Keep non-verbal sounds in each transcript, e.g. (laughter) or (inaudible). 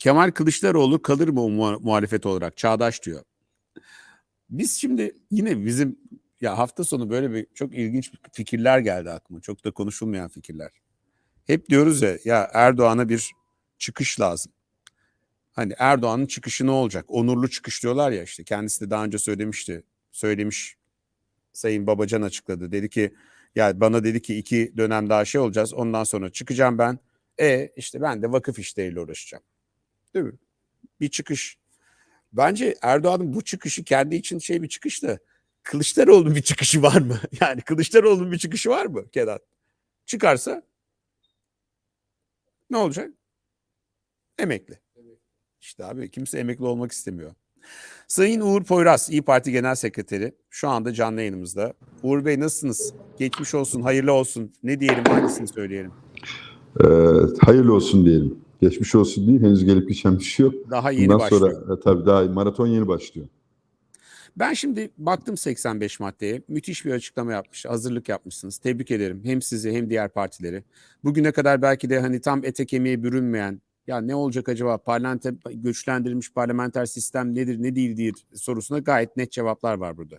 Kemal Kılıçdaroğlu kalır mı muha- muhalefet olarak? Çağdaş diyor. Biz şimdi yine bizim ya hafta sonu böyle bir çok ilginç fikirler geldi aklıma. Çok da konuşulmayan fikirler. Hep diyoruz ya ya Erdoğan'a bir çıkış lazım. Hani Erdoğan'ın çıkışı ne olacak? Onurlu çıkış diyorlar ya işte. Kendisi de daha önce söylemişti. Söylemiş Sayın Babacan açıkladı. Dedi ki ya bana dedi ki iki dönem daha şey olacağız. Ondan sonra çıkacağım ben. E işte ben de vakıf işleriyle uğraşacağım. Değil mi? Bir çıkış. Bence Erdoğan'ın bu çıkışı kendi için şey bir çıkış da Kılıçdaroğlu'nun bir çıkışı var mı? (laughs) Yani Kılıçdaroğlu'nun bir çıkışı var mı Kenan? Çıkarsa ne olacak? Emekli. İşte abi kimse emekli olmak istemiyor. Sayın Uğur Poyraz, İyi Parti Genel Sekreteri şu anda canlı yayınımızda. Uğur Bey nasılsınız? Geçmiş olsun, hayırlı olsun. Ne diyelim, hangisini söyleyelim? Ee, hayırlı olsun diyelim. Geçmiş olsun değil, henüz gelip geçen bir şey yok. Daha yeni Bundan başlıyor. sonra e, tabii daha maraton yeni başlıyor. Ben şimdi baktım 85 maddeye. Müthiş bir açıklama yapmış. Hazırlık yapmışsınız. Tebrik ederim. Hem sizi hem diğer partileri. Bugüne kadar belki de hani tam ete kemiğe bürünmeyen ya ne olacak acaba parlamenter güçlendirilmiş parlamenter sistem nedir ne değildir sorusuna gayet net cevaplar var burada.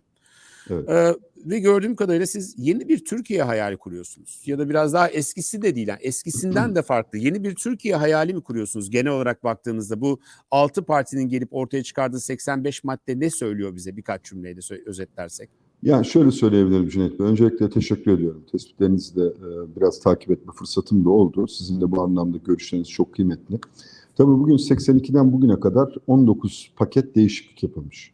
Evet. Ee, ve gördüğüm kadarıyla siz yeni bir Türkiye hayali kuruyorsunuz. Ya da biraz daha eskisi de değil. Yani eskisinden de farklı. Yeni bir Türkiye hayali mi kuruyorsunuz genel olarak baktığınızda? Bu 6 partinin gelip ortaya çıkardığı 85 madde ne söylüyor bize birkaç cümleyle özetlersek? Yani şöyle söyleyebilirim Cüneyt Bey. Öncelikle teşekkür ediyorum. Tespitlerinizi de e, biraz takip etme fırsatım da oldu. Sizin de bu anlamda görüşleriniz çok kıymetli. Tabii bugün 82'den bugüne kadar 19 paket değişiklik yapılmış.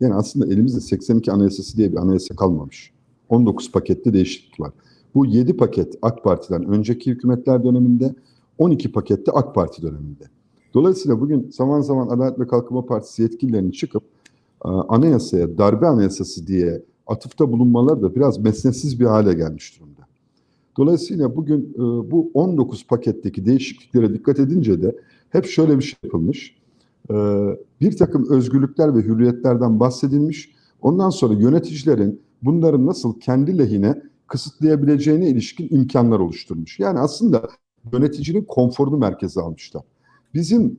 Yani aslında elimizde 82 anayasası diye bir anayasa kalmamış. 19 pakette değişiklik var. Bu 7 paket AK Parti'den önceki hükümetler döneminde, 12 pakette AK Parti döneminde. Dolayısıyla bugün zaman zaman Adalet ve Kalkınma Partisi yetkililerinin çıkıp anayasaya darbe anayasası diye atıfta bulunmaları da biraz mesnetsiz bir hale gelmiş durumda. Dolayısıyla bugün e, bu 19 paketteki değişikliklere dikkat edince de hep şöyle bir şey yapılmış. E, bir takım özgürlükler ve hürriyetlerden bahsedilmiş. Ondan sonra yöneticilerin bunların nasıl kendi lehine kısıtlayabileceğine ilişkin imkanlar oluşturmuş. Yani aslında yöneticinin konforunu merkeze almışlar. Bizim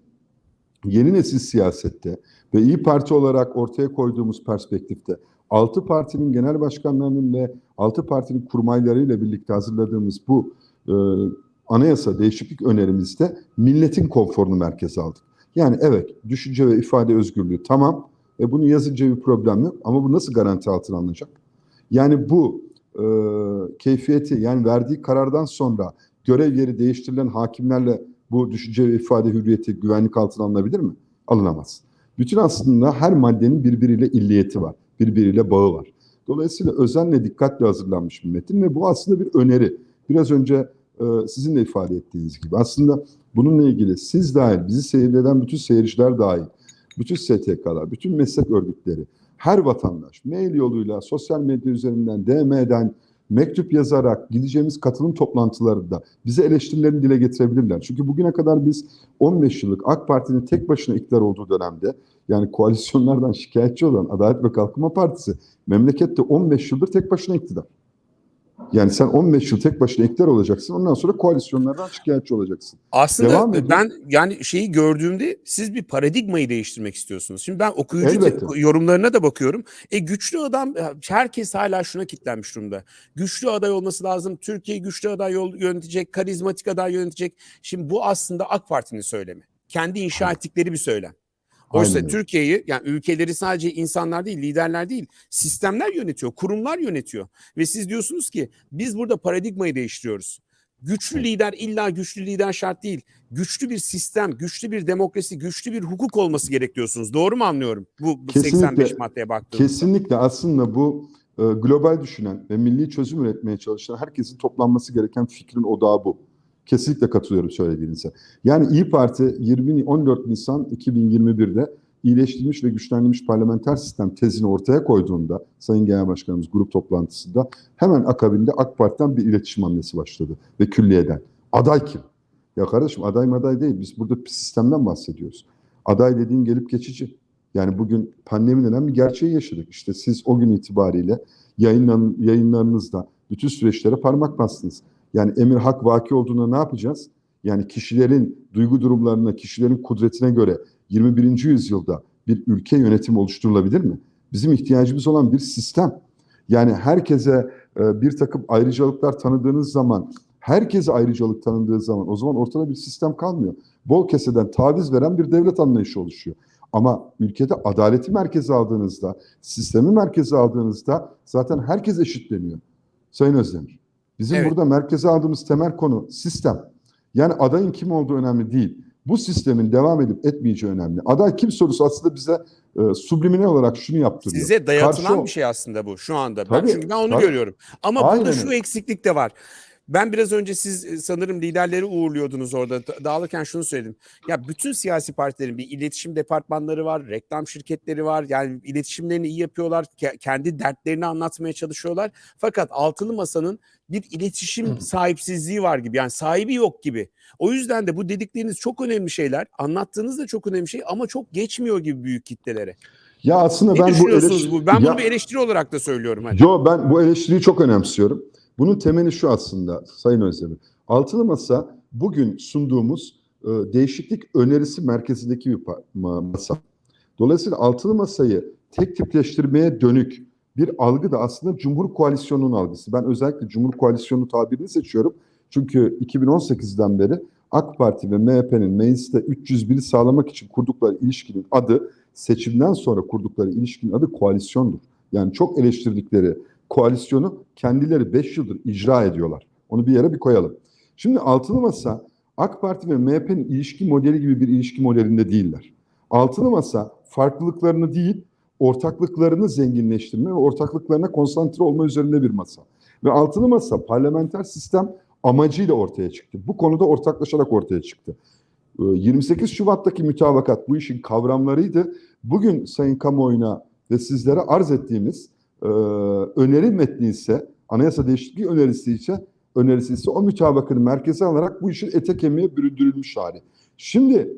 yeni nesil siyasette ve İyi Parti olarak ortaya koyduğumuz perspektifte altı partinin genel başkanlarının ve altı partinin kurmaylarıyla birlikte hazırladığımız bu e, anayasa değişiklik önerimizde milletin konforunu merkeze aldık. Yani evet düşünce ve ifade özgürlüğü tamam ve bunu yazınca bir problem yok ama bu nasıl garanti altına alınacak? Yani bu e, keyfiyeti yani verdiği karardan sonra görev yeri değiştirilen hakimlerle bu düşünce ve ifade hürriyeti güvenlik altına alınabilir mi? Alınamaz. Bütün aslında her maddenin birbiriyle illiyeti var. Birbiriyle bağı var. Dolayısıyla özenle dikkatle hazırlanmış bir metin ve bu aslında bir öneri. Biraz önce e, sizin de ifade ettiğiniz gibi aslında bununla ilgili siz dahil, bizi seyreden bütün seyirciler dahil, bütün STK'lar, bütün meslek örgütleri, her vatandaş mail yoluyla, sosyal medya üzerinden, DM'den, mektup yazarak gideceğimiz katılım toplantılarında bize eleştirilerini dile getirebilirler. Çünkü bugüne kadar biz 15 yıllık AK Parti'nin tek başına iktidar olduğu dönemde yani koalisyonlardan şikayetçi olan Adalet ve Kalkınma Partisi memlekette 15 yıldır tek başına iktidar. Yani sen 15 yıl tek başına iktidar olacaksın. Ondan sonra koalisyonlardan şikayetçi olacaksın. Aslında Devam edin. ben yani şeyi gördüğümde siz bir paradigmayı değiştirmek istiyorsunuz. Şimdi ben okuyucu Elbette. te- yorumlarına da bakıyorum. E güçlü adam herkes hala şuna kitlenmiş durumda. Güçlü aday olması lazım. Türkiye güçlü aday yönetecek, karizmatik aday yönetecek. Şimdi bu aslında AK Parti'nin söylemi. Kendi inşa ettikleri bir söylem. Oysa Aynen. Türkiye'yi yani ülkeleri sadece insanlar değil, liderler değil, sistemler yönetiyor, kurumlar yönetiyor. Ve siz diyorsunuz ki biz burada paradigmayı değiştiriyoruz. Güçlü lider illa güçlü lider şart değil. Güçlü bir sistem, güçlü bir demokrasi, güçlü bir hukuk olması gerek diyorsunuz. Doğru mu anlıyorum? Bu, bu Kesinlikle. 85 maddeye baktığımızda. Kesinlikle aslında bu e, global düşünen ve milli çözüm üretmeye çalışan herkesin toplanması gereken fikrin odağı bu. Kesinlikle katılıyorum söylediğinize. Yani İyi Parti 20 14 Nisan 2021'de iyileştirilmiş ve güçlendirilmiş parlamenter sistem tezini ortaya koyduğunda Sayın Genel Başkanımız grup toplantısında hemen akabinde AK Parti'den bir iletişim hamlesi başladı ve külliyeden. Aday kim? Ya kardeşim aday maday değil. Biz burada bir sistemden bahsediyoruz. Aday dediğin gelip geçici. Yani bugün pandemi denen bir gerçeği yaşadık. İşte siz o gün itibariyle yayınlan, yayınlarınızda bütün süreçlere parmak bastınız. Yani emir hak vaki olduğunda ne yapacağız? yani kişilerin duygu durumlarına, kişilerin kudretine göre 21. yüzyılda bir ülke yönetimi oluşturulabilir mi? Bizim ihtiyacımız olan bir sistem. Yani herkese e, bir takım ayrıcalıklar tanıdığınız zaman, herkese ayrıcalık tanındığı zaman o zaman ortada bir sistem kalmıyor. Bol keseden taviz veren bir devlet anlayışı oluşuyor. Ama ülkede adaleti merkeze aldığınızda, sistemi merkeze aldığınızda zaten herkes eşitleniyor. Sayın Özdemir. Bizim Evet. burada merkeze aldığımız temel konu sistem. Yani adayın kim olduğu önemli değil. Bu sistemin devam edip etmeyeceği önemli. Aday kim sorusu aslında bize e, subliminal olarak şunu yaptırıyor. Size dayatılan Karşı- bir şey aslında bu şu anda. Ben Tabii, çünkü ben onu tabii. görüyorum. Ama burada Aynen şu öyle. eksiklik de var. Ben biraz önce siz e, sanırım liderleri uğurluyordunuz orada. Da- Dağılırken şunu söyledim. Ya bütün siyasi partilerin bir iletişim departmanları var, reklam şirketleri var. Yani iletişimlerini iyi yapıyorlar. ke- kendi dertlerini anlatmaya çalışıyorlar. Fakat altılı masanın bir iletişim sahipsizliği var gibi. Yani sahibi yok gibi. O yüzden de bu dedikleriniz çok önemli şeyler. Anlattığınız da çok önemli şey ama çok geçmiyor gibi büyük kitlelere. Ya aslında Ne ben bu düşünüyorsunuz eleş- bu? Ben Ya- bunu bir eleştiri olarak da söylüyorum. Hani. Yo ben bu eleştiriyi çok önemsiyorum. Bunun temeli şu aslında Sayın Özdemir. Altılı Masa bugün sunduğumuz e, değişiklik önerisi merkezindeki bir masa. Dolayısıyla Altılı Masa'yı tek tipleştirmeye dönük bir algı da aslında Cumhur Koalisyonu'nun algısı. Ben özellikle Cumhur Koalisyonu tabirini seçiyorum. Çünkü 2018'den beri AK Parti ve MHP'nin mecliste 301'i sağlamak için kurdukları ilişkinin adı seçimden sonra kurdukları ilişkinin adı koalisyondur. Yani çok eleştirdikleri koalisyonu kendileri 5 yıldır icra ediyorlar. Onu bir yere bir koyalım. Şimdi Altılı Masa AK Parti ve MHP'nin ilişki modeli gibi bir ilişki modelinde değiller. Altılı Masa farklılıklarını değil, ortaklıklarını zenginleştirme ve ortaklıklarına konsantre olma üzerinde bir masa. Ve Altılı Masa parlamenter sistem amacıyla ortaya çıktı. Bu konuda ortaklaşarak ortaya çıktı. Ee, 28 Şubat'taki mütabakat bu işin kavramlarıydı. Bugün Sayın Kamuoyuna ve sizlere arz ettiğimiz e, öneri metni ise, anayasa değişikliği önerisi ise, önerisi ise o mütabakatı merkeze alarak bu işin ete kemiğe büründürülmüş hali. Şimdi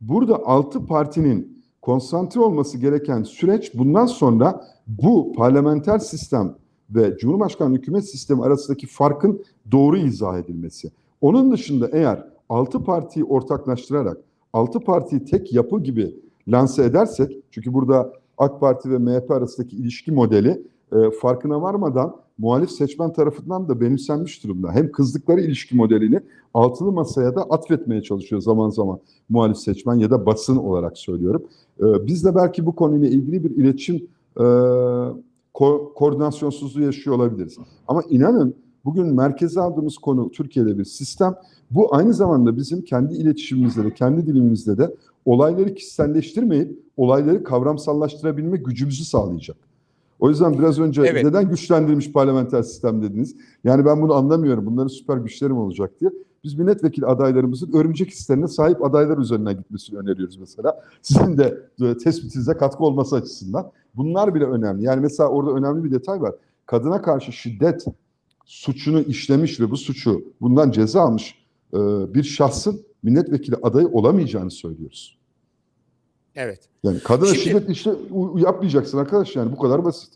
burada altı partinin konsantre olması gereken süreç bundan sonra bu parlamenter sistem ve Cumhurbaşkanlığı hükümet sistemi arasındaki farkın doğru izah edilmesi. Onun dışında eğer altı partiyi ortaklaştırarak altı partiyi tek yapı gibi lanse edersek çünkü burada AK Parti ve MHP arasındaki ilişki modeli e, farkına varmadan muhalif seçmen tarafından da benimsenmiş durumda. Hem kızdıkları ilişki modelini altılı masaya da atfetmeye çalışıyor zaman zaman muhalif seçmen ya da basın olarak söylüyorum. E, biz de belki bu konuyla ilgili bir iletişim e, ko- koordinasyonsuzluğu yaşıyor olabiliriz. Ama inanın bugün merkeze aldığımız konu Türkiye'de bir sistem. Bu aynı zamanda bizim kendi iletişimimizde de, kendi dilimimizde de olayları kişiselleştirmeyip olayları kavramsallaştırabilme gücümüzü sağlayacak. O yüzden biraz önce Evet. neden güçlendirilmiş parlamenter sistem dediniz? Yani ben bunu anlamıyorum. Bunların süper güçlerim olacak diye. Biz milletvekili adaylarımızın örümcek hislerine sahip adaylar üzerinden gitmesini öneriyoruz mesela. Sizin de e, tespitinize katkı olması açısından. Bunlar bile önemli. Yani mesela orada önemli bir detay var. Kadına karşı şiddet suçunu işlemiş ve bu suçu bundan ceza almış e, bir şahsın milletvekili adayı olamayacağını söylüyoruz. Evet. Yani kadına Şimdi- şiddet işte yapmayacaksın arkadaş yani bu kadar basit.